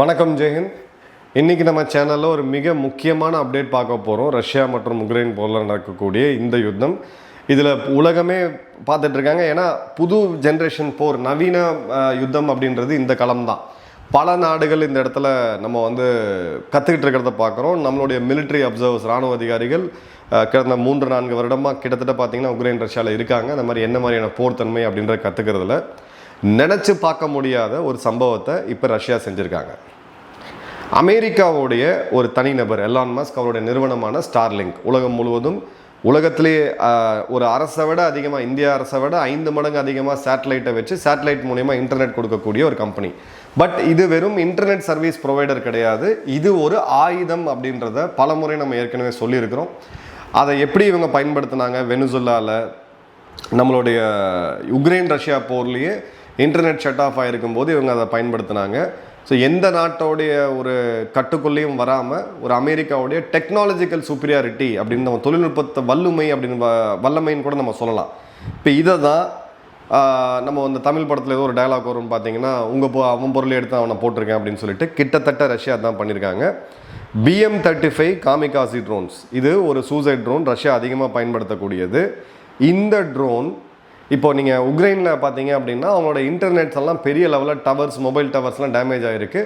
வணக்கம் ஜெயஹிந்த் இன்னைக்கு நம்ம சேனலில் ஒரு மிக முக்கியமான அப்டேட் பார்க்க போகிறோம் ரஷ்யா மற்றும் உக்ரைன் போரில் நடக்கக்கூடிய இந்த யுத்தம். இதில் உலகமே பார்த்துட்ருக்காங்க ஏன்னா புது ஜென்ரேஷன் போர் நவீன யுத்தம் அப்படின்றது இந்த களம் தான் பல நாடுகள் இந்த இடத்துல நம்ம வந்து கற்றுக்கிட்டு இருக்கிறத பார்க்குறோம். நம்மளுடைய மிலிட்ரி அப்சர்வர்ஸ் ராணுவ அதிகாரிகள் கிடந்த கடந்த மூன்று நான்கு வருடமாக கிட்டத்தட்ட பார்த்தீங்கன்னா உக்ரைன் ரஷ்யாவில் இருக்காங்க. அந்த மாதிரி என்ன மாதிரியான போர் தன்மை அப்படின்றத கற்றுக்கிறதுல நினச்சி பார்க்க முடியாத ஒரு சம்பவத்தை இப்போ ரஷ்யா செஞ்சுருக்காங்க. அமெரிக்காவுடைய ஒரு தனிநபர் எலான் மஸ்க் அவருடைய நிறுவனமான ஸ்டார்லிங்க் உலகம் முழுவதும் உலகத்திலேயே ஒரு அரசை விட அதிகமாக இந்திய அரசை விட ஐந்து மடங்கு அதிகமாக சேட்டலைட்டை வச்சு சேட்டலைட் மூலியமாக இன்டர்நெட் கொடுக்கக்கூடிய ஒரு கம்பெனி பட் இது வெறும் இன்டர்நெட் சர்வீஸ் ப்ரொவைடர் கிடையாது. இது ஒரு ஆயுதம் அப்படின்றத பல முறை நம்ம ஏற்கனவே சொல்லியிருக்கிறோம். அதை எப்படி இவங்க பயன்படுத்தினாங்க? வெனுசுல்லாவில் நம்மளுடைய உக்ரைன் ரஷ்யா போர்லேயே இன்டர்நெட் ஷட் ஆஃப் ஆகிருக்கும் போது இவங்க அதை பயன்படுத்தினாங்க. ஸோ எந்த நாட்டோடைய ஒரு கட்டுக்குள்ளேயும் வராமல் ஒரு அமெரிக்காவுடைய டெக்னாலஜிக்கல் சூப்பரியாரிட்டி அப்படின்னு நம்ம தொழில்நுட்பத்தை வல்லுமை அப்படின்னு வ- வல்லமைன்னு கூட நம்ம சொல்லலாம். இப்போ இதை தான் நம்ம அந்த தமிழ் படத்தில் ஏதோ ஒரு டைலாக் வரும்னு பார்த்தீங்கன்னா உங்கள் பொ அவன் பொருளை எடுத்து அவனை போட்டிருக்கேன் அப்படின்னு சொல்லிட்டு கிட்டத்தட்ட ரஷ்யா தான் பண்ணியிருக்காங்க. PM thirty five kamikaze drones இது ஒரு சூசைட் ட்ரோன் ரஷ்யா அதிகமாக பயன்படுத்தக்கூடியது. இந்த ட்ரோன் இப்போ நீங்கள் உக்ரைனில் பார்த்தீங்க அப்படின்னா அவங்களோட இன்டர்நெட்ஸ் எல்லாம் பெரிய லெவலில் டவர்ஸ் மொபைல் டவர்ஸ்லாம் டேமேஜ் ஆகிருக்கு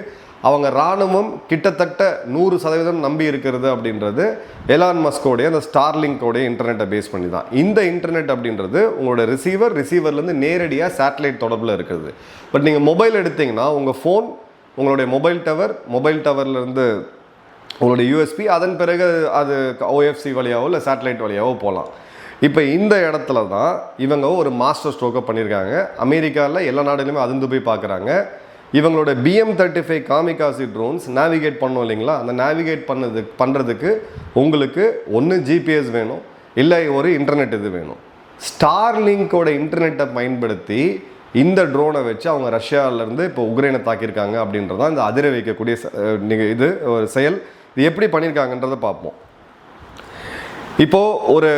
அவங்க இராணுவம் கிட்டத்தட்ட நூறு சதவீதம் நம்பி இருக்கிறது அப்படின்றது எலான் மஸ்கோடைய அந்த ஸ்டார்லிங்கோடைய இன்டர்நெட்டை பேஸ் பண்ணி தான். இந்த இன்டர்நெட் அப்படின்றது உங்களோட ரிசீவர் ரிசீவர்லேருந்து நேரடியாக சேட்டலைட் தொடர்பில் இருக்குது. பட் நீங்கள் மொபைல் எடுத்தீங்கன்னா உங்கள் ஃபோன் உங்களுடைய மொபைல் டவர் மொபைல் டவர்லேருந்து உங்களுடைய யூஎஸ்பி அதன் பிறகு அது ஓஎஃப்சி வழியாவோ இல்லை சேட்டலைட் வழியாவோ போகலாம். இப்போ இந்த இடத்துல தான் இவங்க ஒரு மாஸ்டர் ஸ்ட்ரோக்கை பண்ணியிருக்காங்க அமெரிக்காவில் எல்லா நாடுலையுமே அதிர்ந்து போய் பார்க்குறாங்க. இவங்களோட PM thirty five kamikaze drones navigate பண்ணோம் இல்லைங்களா? அந்த நேவிகேட் பண்ணது பண்ணுறதுக்கு உங்களுக்கு ஒன்று ஜிபிஎஸ் வேணும். இல்லை ஒரு இன்டர்நெட் இது வேணும். ஸ்டார்லிங்கோட இன்டர்நெட்டை பயன்படுத்தி இந்த ட்ரோனை வச்சு அவங்க ரஷ்யாவிலேருந்து இப்போ உக்ரைனை தாக்கியிருக்காங்க அப்படின்றதான் இந்த அதிர வைக்கக்கூடிய இது ஒரு செயல். இது எப்படி பண்ணியிருக்காங்கன்றதை பார்ப்போம். இப்போது ஒரு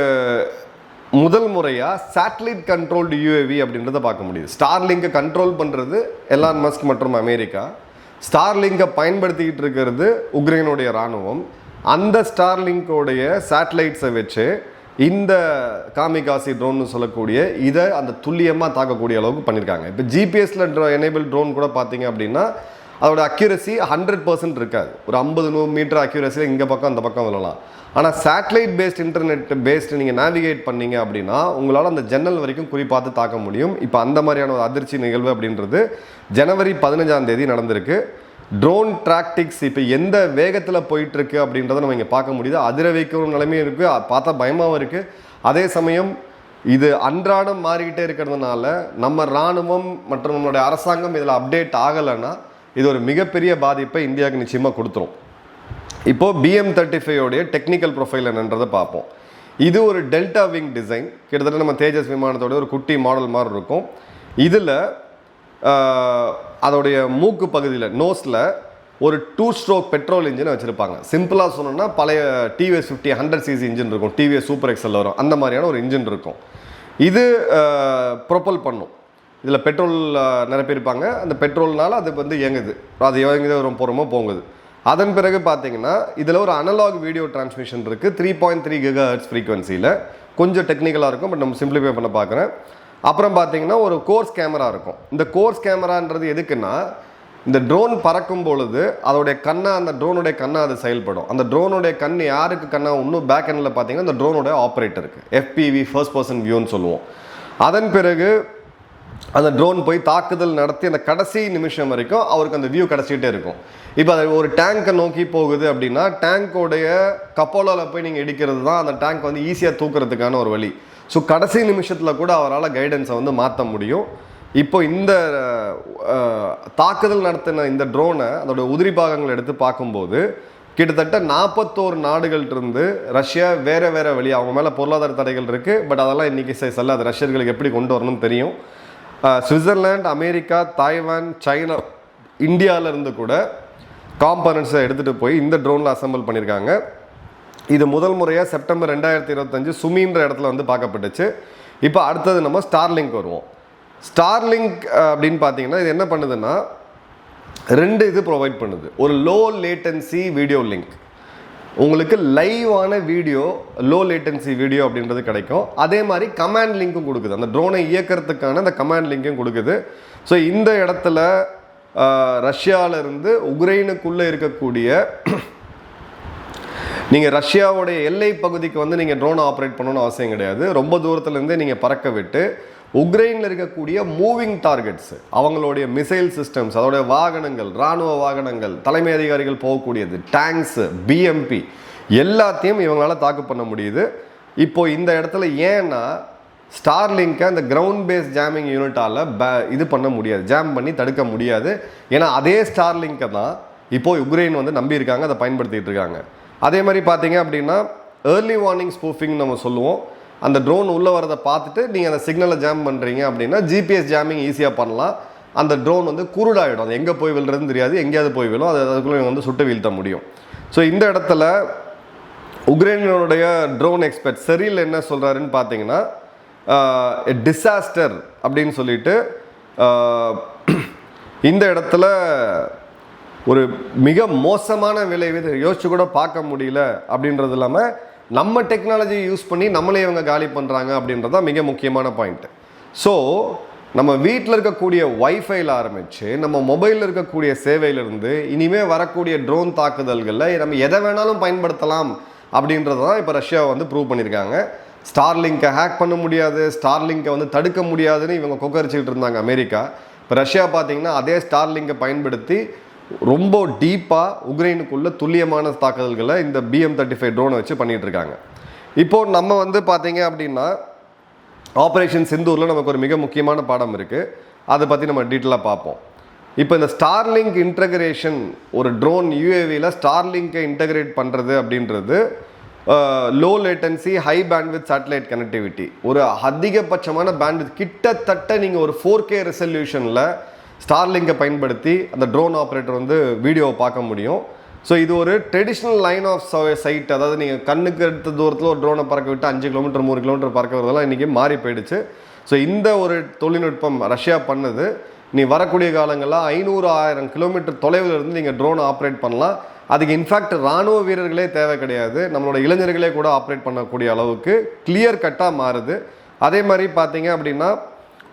முதல் முறையாக சேட்டலைட் கண்ட்ரோல்டு யூஏவி அப்படின்றத பார்க்க முடியுது. ஸ்டார்லிங்கை கண்ட்ரோல் பண்ணுறது எலான் மஸ்க் மற்றும் அமெரிக்கா. ஸ்டார்லிங்கை பயன்படுத்திக்கிட்டு இருக்கிறது உக்ரைனுடைய இராணுவம். அந்த ஸ்டார்லிங்கோடைய சேட்டலைட்ஸை வச்சு இந்த காமிகாசி ட்ரோன்னு சொல்லக்கூடிய இதை அந்த துல்லியமாக தாக்கக்கூடிய அளவுக்கு பண்ணியிருக்காங்க இப்போ ஜிபிஎஸில் ட்ரோ எனேபிள் ட்ரோன் கூட பார்த்தீங்க அப்படின்னா அதோட அக்யூரசி ஹண்ட்ரட் பர்சன்ட் இருக்காது. ஒரு ஐம்பது நூறு மீட்டர் அக்யூரஸியில் இங்கே பக்கம் அந்த பக்கம் விழலாம். ஆனால் சேட்டலைட் பேஸ்ட் இன்டர்நெட் பேஸ்டு நீங்கள் நேவிகேட் பண்ணீங்க அப்படின்னா உங்களால் அந்த ஜன்னல் வரைக்கும் குறிப்பாத்து தாக்க முடியும். இப்போ அந்த மாதிரியான ஒரு அதிர்ச்சி நிகழ்வு அப்படின்றது ஜனவரி பதினஞ்சாம் தேதி நடந்திருக்கு. ட்ரோன் டிராக்டிக்ஸ் இப்போ எந்த வேகத்தில் போயிட்டுருக்கு அப்படின்றத நம்ம இங்கே பார்க்க முடியுது. அதிர வைக்கிற நிலைமையும் இருக்குது பார்த்தா பயமாகவும் இருக்குது அதே சமயம் இது அன்றாடம் மாறிக்கிட்டே இருக்கிறதுனால நம்ம இராணுவம் மற்றும் நம்மளுடைய அரசாங்கம் இதில் அப்டேட் ஆகலைன்னா இது ஒரு மிகப்பெரிய பாதிப்பை இந்தியாவுக்கு நிச்சயமாக கொடுத்துரும். இப்போது பிஎம் தேர்ட்டி ஃபைவோடைய டெக்னிக்கல் ப்ரொஃபைல் என்னன்றதை பார்ப்போம். இது ஒரு டெல்டா விங் டிசைன் கிட்டத்தட்ட நம்ம தேஜஸ் விமானத்தோட ஒரு குட்டி மாடல் மாதிரி இருக்கும். இதில் அதோடைய மூக்கு பகுதியில் நோஸில் ஒரு டூ ஸ்ட்ரோக் பெட்ரோல் இன்ஜினை வச்சுருப்பாங்க சிம்பிளாக சொன்னோம்னா பழைய TVS fifty hundred CC engine இருக்கும். டிவிஎஸ் சூப்பர் எக்ஸல் வரும். அந்த மாதிரியான ஒரு இன்ஜின் இருக்கும். இது ப்ரொப்பல் பண்ணும். இதில் பெட்ரோல் நிரப்பியிருப்பாங்க அந்த பெட்ரோல்னால அது வந்து இயங்குது. அது இயங்குது ரொம்ப போகிறோமோ போங்குது அதன் பிறகு பார்த்தீங்கன்னா இதில் ஒரு அனலாக் வீடியோ டிரான்ஸ்மிஷன் இருக்குது three point three giga hertz ஃப்ரீக்வன்சியில் கொஞ்சம் டெக்னிக்கலாக இருக்கும் பட் நம்ம சிம்பிளிஃபை பண்ண பார்க்குறேன். அப்புறம் பார்த்தீங்கன்னா ஒரு கோர்ஸ் கேமரா இருக்கும். இந்த கோர்ஸ் கேமரான்றது எதுக்குன்னா இந்த ட்ரோன் பறக்கும் பொழுது அதோடைய கண்ணா அந்த ட்ரோனுடைய கண்ணா அது செயல்படும். அந்த ட்ரோனுடைய கண் யாருக்கு கண்ணா? இன்னும் பேக் எண்டில் பார்த்தீங்கன்னா இந்த ட்ரோனுடைய ஆப்ரேட்டருக்கு எஃபிவி ஃபர்ஸ்ட் பர்சன் வியூன்னு சொல்லுவோம். அதன் பிறகு அந்த ட்ரோன் போய் தாக்குதல் நடத்தி அந்த கடைசி நிமிஷம் வரைக்கும் அவருக்கு அந்த வியூ கிடச்சிக்கிட்டே இருக்கும். இப்போ அது ஒரு டேங்கை நோக்கி போகுது அப்படின்னா டேங்கோடைய கப்போலாவில் போய் நீங்கள் இடிக்கிறது தான் அந்த டேங்க் வந்து ஈஸியாக தூக்குறதுக்கான ஒரு வழி. ஸோ கடைசி நிமிஷத்தில் கூட அவரால் கைடன்ஸை வந்து மாற்ற முடியும். இப்போ இந்த தாக்குதல் நடத்தின இந்த ட்ரோனை அதோட உதிரி பாகங்களை எடுத்து பார்க்கும்போது கிட்டத்தட்ட நாற்பத்தோரு நாடுகள்கிட்ட ரஷ்யா வேறு வேறு வழி அவங்க மேலே பொருளாதார தடைகள் இருக்குது பட் அதெல்லாம் இன்றைக்கு சைஸ் அல்ல செல்லாது. ரஷ்யர்களுக்கு எப்படி கொண்டு வரணும்னு தெரியும். சுவிட்சர்லாண்ட் அமெரிக்கா தாய்வான் சைனா இந்தியாவிலேருந்து கூட காம்பனன்ட்ஸை எடுத்துகிட்டு போய் இந்த ட்ரோனில் அசெம்பிள் பண்ணியிருக்காங்க. இது முதல் முறையாக செப்டம்பர் ரெண்டாயிரத்தி இருபத்தஞ்சு சுமின்ற இடத்துல வந்து பார்க்கப்பட்டுச்சு. இப்போ அடுத்தது நம்ம ஸ்டார்லிங்க் வருவோம். ஸ்டார்லிங்க் அப்படின்னு பார்த்தீங்கன்னா இது என்ன பண்ணுதுன்னா ரெண்டு இது ப்ரொவைட் பண்ணுது. ஒரு லோ லேட்டன்சி வீடியோ லிங்க் உங்களுக்கு லைவான வீடியோ லோ லேட்டன்சி வீடியோ அப்படின்றது கிடைக்கும். அதே மாதிரி கமாண்ட் லிங்க்கும் கொடுக்குது. அந்த ட்ரோனை இயக்கிறதுக்கான அந்த கமாண்ட் லிங்க்கும் கொடுக்குது. ஸோ இந்த இடத்துல ஆஹ், இருந்து உக்ரைனுக்குள்ளே இருக்கக்கூடிய நீங்கள் ரஷ்யாவுடைய எல்லை பகுதிக்கு வந்து நீங்கள் ட்ரோன் ஆப்ரேட் பண்ணணும்னு அவசியம் கிடையாது. ரொம்ப தூரத்துலேருந்தே நீங்கள் பறக்க விட்டு உக்ரைனில் இருக்கக்கூடிய மூவிங் டார்கெட்ஸ் அவங்களுடைய மிசைல் சிஸ்டம்ஸ் அதோடைய வாகனங்கள் இராணுவ வாகனங்கள் தலைமை அதிகாரிகள் போகக்கூடியது டேங்க்ஸு பிஎம்பி எல்லாத்தையும் இவங்களால தாக்கு பண்ண முடியுது. இப்போ இந்த இடத்துல ஏன்னா ஸ்டார்லிங்கை அந்த கிரவுண்ட் பேஸ் ஜாமிங் யூனிட்டால் இது பண்ண முடியாது ஜாம் பண்ணி தடுக்க முடியாது. ஏன்னா அதே ஸ்டார்லிங்கை தான் இப்போது உக்ரைன் வந்து நம்பியிருக்காங்க அதை பயன்படுத்திட்டு இருக்காங்க. அதே மாதிரி பார்த்தீங்க அப்படின்னா ஏர்லி வார்னிங் ஸ்பூஃபிங் நம்ம சொல்லுவோம். அந்த ட்ரோன் உள்ளே வரதை பார்த்துட்டு நீங்கள் அந்த சிக்னலை ஜாம் பண்ணுறீங்க அப்படின்னா ஜிபிஎஸ் ஜாமிங் ஈஸியாக பண்ணலாம். அந்த ட்ரோன் வந்து குருடாயிடும். அது எங்கே போய் விழுறதுன்னு தெரியாது. எங்கேயாவது போய் விழும். அது அதுக்குள்ளே வந்து சுட்டு வீழ்த்த முடியும். ஸோ இந்த இடத்துல உக்ரைனுடைய ட்ரோன் எக்ஸ்பர்ட் செரியில் என்ன சொல்கிறாருன்னு பார்த்தீங்கன்னா டிசாஸ்டர் அப்படின்னு சொல்லிட்டு இந்த இடத்துல ஒரு மிக மோசமான விளைவு யோசிச்சு கூட பார்க்க முடியல அப்படின்றது இல்லாமல் நம்ம டெக்னாலஜி யூஸ் பண்ணி நம்மளே இவங்க காலி பண்ணுறாங்க அப்படின்றது தான் மிக முக்கியமான பாயிண்ட் ஸோ நம்ம வீட்டில் இருக்கக்கூடிய ஒய்ஃபைல ஆரம்பித்து நம்ம மொபைலில் இருக்கக்கூடிய சேவையிலிருந்து இனிமேல் வரக்கூடிய ட்ரோன் தாக்குதல்களில் நம்ம எதை வேணாலும் பயன்படுத்தலாம் அப்படின்றது தான் இப்போ ரஷ்யா வந்து ப்ரூவ் பண்ணியிருக்காங்க. ஸ்டார்லிங்கை ஹேக் பண்ண முடியாது ஸ்டார்லிங்கை வந்து தடுக்க முடியாதுன்னு இவங்க கொக்கரிச்சிக்கிட்டு இருந்தாங்க அமெரிக்கா. இப்போ ரஷ்யா பார்த்தீங்கன்னா அதே ஸ்டார்லிங்கை பயன்படுத்தி ரொம்ப டீப்பாக உக்ரைனுக்குள்ள துல்லியமான தாக்குதல்களை இந்த பிஎம் தேர்ட்டி ஃபைவ் ட்ரோனை வச்சு பண்ணிகிட்ருக்காங்க இருக்காங்க நம்ம வந்து பார்த்தீங்க அப்படின்னா ஆப்ரேஷன் சிந்தூரில் நமக்கு ஒரு மிக முக்கியமான பாடம் இருக்குது அதை பற்றி நம்ம டீட்டெயிலாக பார்ப்போம். இப்போ இந்த ஸ்டார்லிங்க் இன்டகிரேஷன் ஒரு ட்ரோன் யூஏவியில் ஸ்டார்லிங்கை இன்டகிரேட் பண்ணுறது அப்படின்றது low latency high bandwidth satellite connectivity ஒரு அதிகபட்சமான பேண்ட்வித் கிட்டத்தட்ட நீங்கள் ஒரு ஃபோர் கே ரெசல்யூஷனில் ஸ்டார்லிங்கை பயன்படுத்தி அந்த ட்ரோன் ஆப்ரேட்டர் வந்து வீடியோவை பார்க்க முடியும். ஸோ இது ஒரு ட்ரெடிஷ்னல் லைன் ஆஃப் சைட் அதாவது நீங்கள் கண்ணுக்கு எடுத்த தூரத்தில் ஒரு ட்ரோனை பறக்க விட்டு அஞ்சு கிலோமீட்டர் மூணு கிலோமீட்டர் பறக்க வரதெல்லாம் இன்றைக்கி மாறி போயிடுச்சு. ஸோ இந்த ஒரு தொழில்நுட்பம் ரஷ்யா பண்ணது. நீ வரக்கூடிய காலங்களில் ஐநூறு ஆயிரம் கிலோமீட்டர் தொலைவில் இருந்து நீங்கள் ட்ரோன் ஆப்ரேட் பண்ணலாம். அதுக்கு இன்ஃபேக்ட் ராணுவ வீரர்களே தேவை கிடையாது. நம்மளோட இளைஞர்களே கூட ஆப்ரேட் பண்ணக்கூடிய அளவுக்கு கிளியர் கட்டாக மாறுது. அதே மாதிரி பார்த்தீங்க அப்படின்னா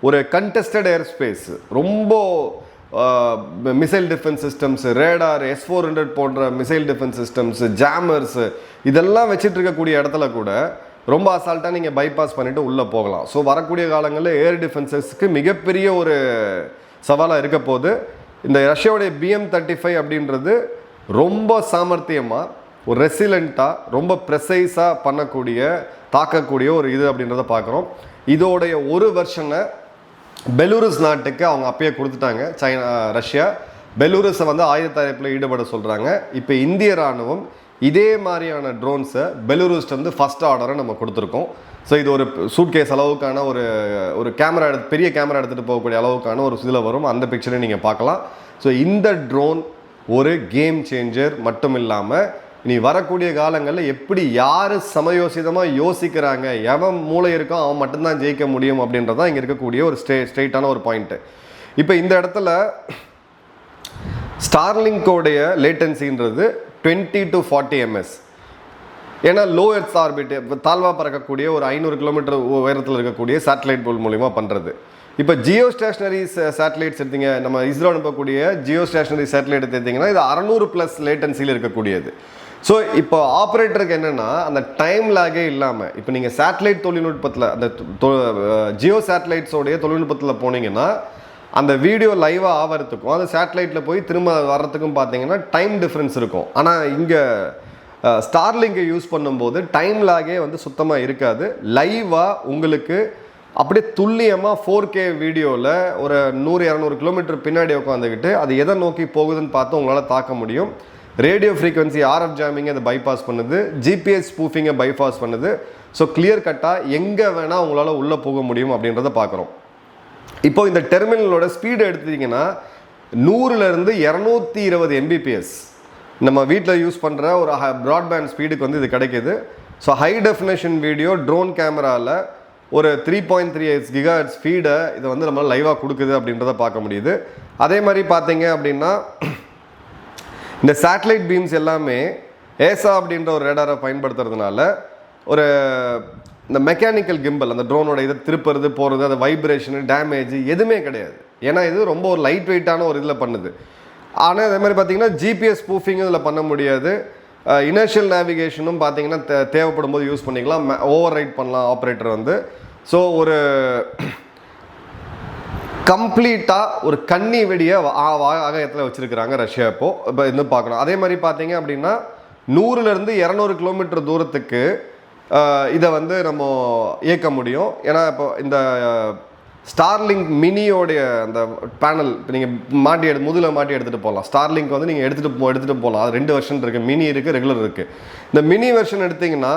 ஒரு கண்டெஸ்டட் ஏர் ஸ்பேஸ் ரொம்ப missile defence systems radar S four hundred போன்ற மிசைல் டிஃபென்ஸ் சிஸ்டம்ஸ் ஜாமர்ஸ் இதெல்லாம் வச்சுட்டு இருக்கக்கூடிய இடத்துல கூட ரொம்ப அசால்ட்டாக நீங்கள் பைபாஸ் பண்ணிவிட்டு உள்ளே போகலாம். ஸோ வரக்கூடிய காலங்களில் ஏர் டிஃபென்சஸ்க்கு மிகப்பெரிய ஒரு சவாலாக இருக்க போது இந்த ரஷ்யாவுடைய பிஎம் தேர்ட்டி ஃபைவ் அப்படின்றது ரொம்ப சாமர்த்தியமாக ஒரு ரெசிலண்ட்டாக ரொம்ப ப்ரெசைஸாக பண்ணக்கூடிய தாக்கக்கூடிய ஒரு இது அப்படின்றத பார்க்குறோம் இதோடைய ஒரு வருஷனை பெலூரஸ் நாட்டுக்கு அவங்க அப்பயே கொடுத்துட்டாங்க சைனா ரஷ்யா. பெலூரஸை வந்து ஆயுத தயாரிப்பில் ஈடுபட சொல்கிறாங்க இப்போ இந்திய ராணுவம் இதே மாதிரியான ட்ரோன்ஸை பெலூரஸ்ட் வந்து ஃபஸ்ட் ஆர்டரை நம்ம கொடுத்துருக்கோம். ஸோ இது ஒரு சூட்கேஸ் அளவுக்கான ஒரு ஒரு கேமரா எடுத்து பெரிய கேமரா எடுத்துகிட்டு போகக்கூடிய அளவுக்கான ஒரு இதில் வரும். அந்த பிக்சரை நீங்கள் பார்க்கலாம். ஸோ இந்த ட்ரோன் ஒரு கேம் சேஞ்சர் மட்டும் இல்லாமல் இனி வரக்கூடிய காலங்களில் எப்படி யார் சமயோசிதமாக யோசிக்கிறாங்க? எவன் மூளை இருக்கோ அவன் மட்டும்தான் ஜெயிக்க முடியும் அப்படின்றது தான் இங்கே இருக்கக்கூடிய ஒரு ஸ்ட்ரே ஸ்ட்ரெயிட்டான ஒரு பாயிண்ட்டு இப்போ இந்த இடத்துல ஸ்டார்லிங்கோடைய லேட்டன்சின்றது டுவெண்ட்டி டு ஃபார்ட்டி எம்எஸ் ஏன்னா லோ எர்த் ஆர்பிட் தாழ்வா பறக்கக்கூடிய ஒரு ஐநூறு கிலோமீட்டர் உயரத்தில் இருக்கக்கூடிய சேட்டலைட் போல் மூலிமா பண்ணுறது இப்போ ஜியோ ஸ்டேஷனரி சேட்டலைட்ஸ் எடுத்தீங்க நம்ம இஸ்ரோ அனுப்பக்கூடிய ஜியோ ஸ்டேஷனரி சேட்டலைட் எடுத்தீங்கன்னா இது அறநூறு ப்ளஸ் லேட்டன்சியில் இருக்கக்கூடியது. ஸோ இப்போ ஆப்ரேட்டருக்கு என்னென்னா அந்த டைம் லேகே இல்லாமல் இப்போ நீங்கள் சேட்டலைட் தொழில்நுட்பத்தில் அந்த ஜியோ சேட்டலைட்ஸோடைய தொழில்நுட்பத்தில் போனீங்கன்னா அந்த வீடியோ லைவாக ஆகிறதுக்கும் அந்த சேட்டலைட்டில் போய் திரும்ப வர்றதுக்கும் பார்த்தீங்கன்னா டைம் டிஃப்ரென்ஸ் இருக்கும். ஆனால் இங்கே ஸ்டார்லிங்கை யூஸ் பண்ணும்போது டைம் லாகே வந்து சுத்தமாக இருக்காது. லைவாக உங்களுக்கு அப்படியே துல்லியமாக ஃபோர் கே வீடியோவில் ஒரு நூறு இரநூறு கிலோமீட்டர் பின்னாடி உட்காந்துக்கிட்டு அது எதை நோக்கி போகுதுன்னு பார்த்து உங்களால் தாக்க முடியும். ரேடியோ ஃப்ரீக்வன்சி ஆர்எஃப் ஜாமிங்கை அதை பைபாஸ் பண்ணுது. ஜிபிஎஸ் ஸ்பூஃபிங்கை பைபாஸ் பண்ணுது. ஸோ கிளியர் கட்டாக எங்கே வேணால் உங்களால் உள்ளே போக முடியும் அப்படின்றத பார்க்குறோம் இப்போ இந்த டெர்மினலோட ஸ்பீடு எடுத்துட்டிங்கன்னா நூறுலேருந்து இரநூத்தி இருபது எம்பிபிஎஸ் நம்ம வீட்டில் யூஸ் பண்ணுற ஒரு ப்ராட்பேண்ட் ஸ்பீடுக்கு வந்து இது கிடைக்கிது. So high definition video drone கேமராவில் ஒரு three point three eight giga ஸ்பீடை இதை வந்து நம்ம லைவாக கொடுக்குது அப்படின்றத பார்க்க முடியுது. அதே மாதிரி பார்த்தீங்க அப்படின்னா இந்த சேட்டலைட் பீம்ஸ் எல்லாமே ஏசா அப்படின்ற ஒரு ரேடாரை பயன்படுத்துறதுனால ஒரு இந்த மெக்கானிக்கல் கிம்பல் அந்த ட்ரோனோட இதை திருப்புறது போகிறது அந்த வைப்ரேஷனு டேமேஜ் எதுவுமே கிடையாது. ஏன்னா இது ரொம்ப ஒரு லைட் வெயிட்டான ஒரு இதில் பண்ணுது. ஆனால் அதே மாதிரி பார்த்தீங்கன்னா ஜிபிஎஸ் ப்ரூஃபிங் இதில் பண்ண முடியாது. இனர்ஷியல் நேவிகேஷனும் பார்த்தீங்கன்னா தே தேவைப்படும் போது யூஸ் பண்ணிக்கலாம். ஓவர் ரைட் பண்ணலாம் ஆப்ரேட்டர் வந்து. ஸோ ஒரு கம்ப்ளீட்டாக ஒரு கன்னி வெடியை ஆகாயத்தில் வச்சுருக்கிறாங்க ரஷ்யா இப்போது இப்போ இது பார்க்கணும். அதே மாதிரி பார்த்தீங்க அப்படின்னா நூறுலேருந்து இரநூறு கிலோமீட்டர் தூரத்துக்கு இதை வந்து நம்ம இயக்க முடியும். ஏன்னா இப்போ இந்த ஸ்டார்லிங்க் மினியோடைய அந்த பேனல் இப்போ நீங்கள் மாட்டி எடு முதுகில் மாட்டி எடுத்துகிட்டு போகலாம் ஸ்டார்லிங்க் வந்து நீங்கள் எடுத்துகிட்டு போ எடுத்துகிட்டு போகலாம் அது ரெண்டு வெர்ஷன் இருக்குது மினி இருக்குது ரெகுலர் இருக்குது இந்த மினி வெர்ஷன் எடுத்திங்கன்னா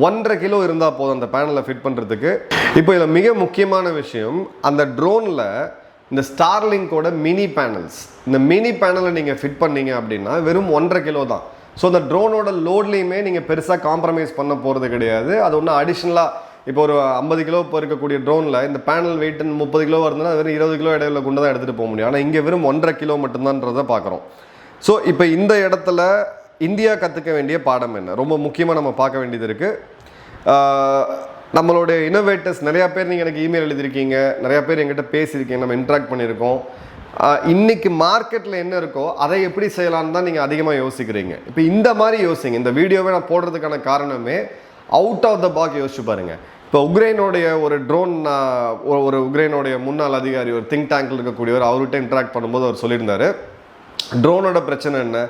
ஒன்றரை கிலோ இருந்தால் போதும் அந்த பேனலை ஃபிட் பண்ணுறதுக்கு இப்போ இதில் மிக முக்கியமான விஷயம் அந்த ட்ரோனில் இந்த ஸ்டார்லிங்கோட மினி பேனல்ஸ் இந்த மினி பேனலை நீங்கள் ஃபிட் பண்ணீங்க அப்படின்னா வெறும் ஒன்றரை கிலோ தான். ஸோ அந்த ட்ரோனோட லோட்லேயுமே நீங்கள் பெருசாக காம்ப்ரமைஸ் பண்ண போகிறது கிடையாது. அது ஒன்றும் அடிஷ்னலாக இப்போ ஒரு ஐம்பது கிலோ இப்போ இருக்கக்கூடிய ட்ரோனில் இந்த பேனல் வெயிட் முப்பது கிலோ வருதுன்னா வெறும் இருபது கிலோ இடையில கொண்டு தான் எடுத்துகிட்டு போக முடியும். ஆனால் இங்கே வெறும் ஒன்றரை கிலோ மட்டும்தான்றதை பார்க்குறோம். ஸோ இப்போ இந்த இடத்துல இந்தியா கற்றுக்க வேண்டிய பாடம் என்ன? ரொம்ப முக்கியமாக நம்ம பார்க்க வேண்டியது இருக்குது நம்மளுடைய இனோவேட்டர்ஸ் நிறையா பேர் நீங்கள் எனக்கு இமெயில் எழுதியிருக்கீங்க. நிறையா பேர் எங்கிட்ட பேசியிருக்கீங்க. நம்ம இன்ட்ராக்ட் பண்ணியிருக்கோம். இன்றைக்கி மார்க்கெட்டில் என்ன இருக்கோ அதை எப்படி செய்யலாம்னு தான் நீங்கள் அதிகமாக யோசிக்கிறீங்க. இப்போ இந்த மாதிரி யோசிங்க. இந்த வீடியோவை நான் போடுறதுக்கான காரணமே அவுட் ஆஃப் த பாக் யோசிச்சு பாருங்க. இப்போ உக்ரைனுடைய ஒரு ட்ரோன் ஒரு உக்ரைனுடைய முன்னாள் அதிகாரி ஒரு திங்க் டேங்கில் இருக்கக்கூடியவர் அவர்கிட்ட இன்ட்ராக்ட் பண்ணும்போது அவர் சொல்லியிருந்தாரு. ட்ரோனோட பிரச்சனை என்ன?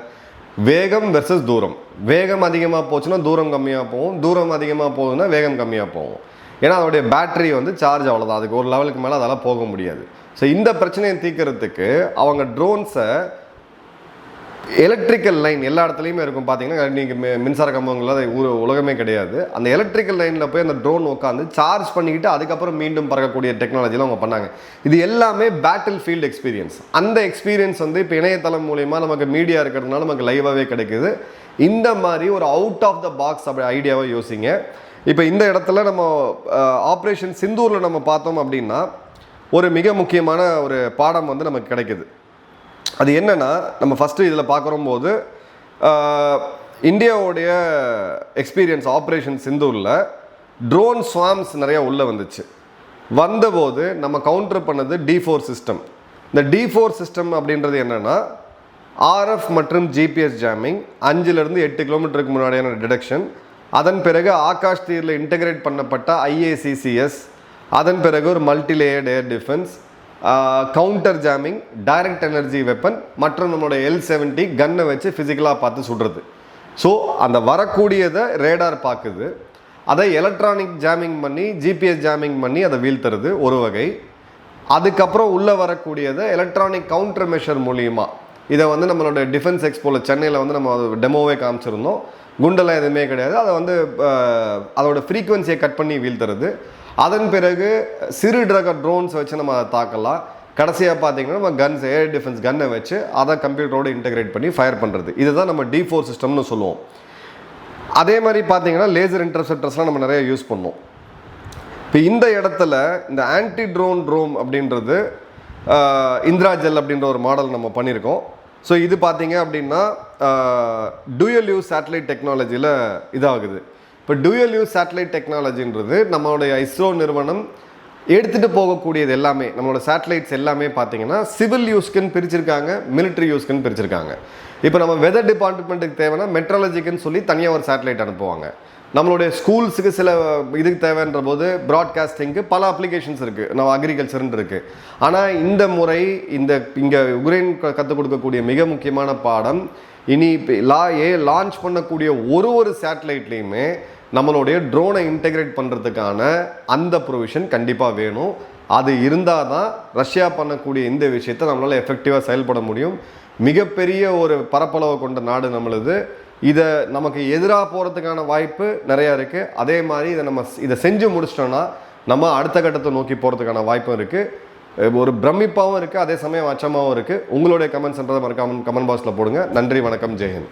வேகம் வெர்சஸ் தூரம். வேகம் அதிகமாக போச்சுன்னா தூரம் கம்மியாக போகும். தூரம் அதிகமாக போகுதுன்னா வேகம் கம்மியாக போகும். ஏன்னா அதோடைய பேட்டரி வந்து சார்ஜ் அவ்வளோதான் அதுக்கு ஒரு லெவலுக்கு மேலே அதெல்லாம் போக முடியாது. ஸோ இந்த பிரச்சனையை தீர்க்கறதுக்கு அவங்க ட்ரோன்ஸை எலக்ட்ரிக்கல் லைன் எல்லா இடத்துலையுமே இருக்கும். பார்த்தீங்கன்னா நீங்கள் மின்சார கம்பங்கள்லாம் ஊர் உலகமே கிடையாது. அந்த எலக்ட்ரிக்கல் லைனில் போய் அந்த ட்ரோன் உட்காந்து சார்ஜ் பண்ணிக்கிட்டு அதுக்கப்புறம் மீண்டும் பறக்கக்கூடிய டெக்னாலஜிலாம் அவங்க பண்ணாங்க. இது எல்லாமே பேட்டில் ஃபீல்டு எக்ஸ்பீரியன்ஸ் அந்த எக்ஸ்பீரியன்ஸ் வந்து இப்போ இணையதளம் மூலயமா நமக்கு மீடியா இருக்கிறதுனால நமக்கு லைவாகவே கிடைக்குது. இந்த மாதிரி ஒரு அவுட் ஆஃப் த பாக்ஸ் அப்படி ஐடியாவை யோசிங்க. இப்போ இந்த இடத்துல நம்ம ஆப்ரேஷன் சிந்தூரில் நம்ம பார்த்தோம் அப்படின்னா ஒரு மிக முக்கியமான ஒரு பாடம் வந்து நமக்கு கிடைக்குது. அது என்னென்னா நம்ம ஃபஸ்ட்டு இதில் பார்க்குறோம் போது இந்தியாவுடைய எக்ஸ்பீரியன்ஸ் ஆப்ரேஷன் சிந்தூரில் ட்ரோன் ஸ்வாம்ஸ் நிறையா உள்ளே வந்துச்சு. வந்தபோது நம்ம கவுண்டர் பண்ணது டி ஃபோர் சிஸ்டம் இந்த டி ஃபோர் சிஸ்டம் அப்படின்றது என்னென்னா ஆர்எஃப் மற்றும் ஜிபிஎஸ் ஜாமிங் அஞ்சுலேருந்து எட்டு கிலோமீட்டருக்கு முன்னாடியான டிடெக்ஷன் அதன் பிறகு ஆகாஷ் தீரில் இன்டகிரேட் பண்ணப்பட்ட ஐஏசிசிஎஸ் அதன் பிறகு ஒரு multi layered air defence counter jamming direct energy weapon மற்றும் நம்மளோட எல் செவன்ட்டி கன்னை வச்சு ஃபிசிக்கலாக பார்த்து சுடுறது. ஸோ அந்த வரக்கூடியதை ரேடார் பார்க்குது. அதை எலக்ட்ரானிக் ஜாமிங் பண்ணி ஜிபிஎஸ் ஜாமிங் பண்ணி அதை வீழ்த்துறது ஒரு வகை. அதுக்கப்புறம் உள்ளே வரக்கூடியதை எலக்ட்ரானிக் கவுண்டர் மெஷர் மூலியமாக இதை வந்து நம்மளோட டிஃபென்ஸ் எக்ஸ்போவில் சென்னையில் வந்து நம்ம டெமோவே காமிச்சிருந்தோம். குண்டெல்லாம் எதுவுமே கிடையாது. அதை வந்து அதோடய அதோட கட் பண்ணி வீழ்த்துறது. அதன் பிறகு சிறு ரக ட்ரோன்ஸ் வச்சு நம்ம அதை தாக்கலாம். கடைசியாக பார்த்தீங்கன்னா நம்ம கன்ஸ் ஏர் டிஃபென்ஸ் கன்னை வச்சு அதை கம்ப்யூட்டரோட இன்டகிரேட் பண்ணி ஃபயர் பண்ணுறது இதுதான் நம்ம டி ஃபோர் சிஸ்டம்னு சொல்லுவோம். அதே மாதிரி பார்த்தீங்கன்னா லேசர் இன்டர்செப்டர்ஸ்லாம் நம்ம நிறைய யூஸ் பண்ணோம் இப்போ இந்த இடத்துல இந்த ஆன்டி ட்ரோன் ட்ரோம் அப்படின்றது இந்திரா ஜெல் அப்படின்ற ஒரு மாடல் நம்ம பண்ணியிருக்கோம். ஸோ இது பார்த்தீங்க அப்படின்னா டூயல் யூஸ் சேட்டலைட் டெக்னாலஜியில் இதாகுது. இப்போ டூயல் யூஸ் சேட்டலைட் டெக்னாலஜின்றது நம்மளுடைய இஸ்ரோ நிறுவனம் எடுத்துகிட்டு போகக்கூடியது எல்லாமே நம்மளோட சேட்டலைட்ஸ் எல்லாமே பார்த்தீங்கன்னா சிவில் யூஸ்க்குன்னு பிரிச்சிருக்காங்க மிலிட்ரி யூஸ்க்குன்னு பிரிச்சிருக்காங்க. இப்போ நம்ம வெதர் டிபார்ட்மெண்ட்டுக்கு தேவைன்னா மெட்ராலஜிக்குன்னு சொல்லி தனியாக ஒரு சேட்டலைட் அனுப்புவாங்க. நம்மளுடைய ஸ்கூல்ஸுக்கு சில இதுக்கு தேவைன்ற போது ப்ராட்காஸ்டிங்க்கு பல அப்ளிகேஷன்ஸ் இருக்குது நம்ம அக்ரிகல்ச்சர்னு இருக்குது ஆனால் இந்த முறை இந்த இங்கே உக்ரைன் க- கற்றுக் கொடுக்கக்கூடிய மிக முக்கியமான பாடம் இனி இப்போ லா ஏ லான்ச் பண்ணக்கூடிய ஒரு ஒரு சேட்டலைட்லேயுமே நம்மளுடைய ட்ரோனை இன்டெகிரேட் பண்ணுறதுக்கான அந்த ப்ரொவிஷன் கண்டிப்பாக வேணும். அது இருந்தால் தான் ரஷ்யா பண்ணக்கூடிய இந்த விஷயத்தை நம்மளால் எஃபெக்டிவாக செயல்பட முடியும். மிகப்பெரிய ஒரு பரப்பளவை கொண்ட நாடு நம்மளுது. இதை நமக்கு எதிராக போகிறதுக்கான வாய்ப்பு நிறையா இருக்குது அதே மாதிரி இதை நம்ம இதை செஞ்சு முடிச்சிட்டோன்னா நம்ம அடுத்த கட்டத்தை நோக்கி போகிறதுக்கான வாய்ப்பும் இருக்குது ஒரு பிரமிப்பாகவும் இருக்குது அதே சமயம் அச்சமாகவும் இருக்குது உங்களுடைய கமெண்ட்ஸ்ன்றதை மறக்காமல் கமெண்ட் பாக்ஸில் போடுங்க. நன்றி வணக்கம் ஜெயஹிந்த்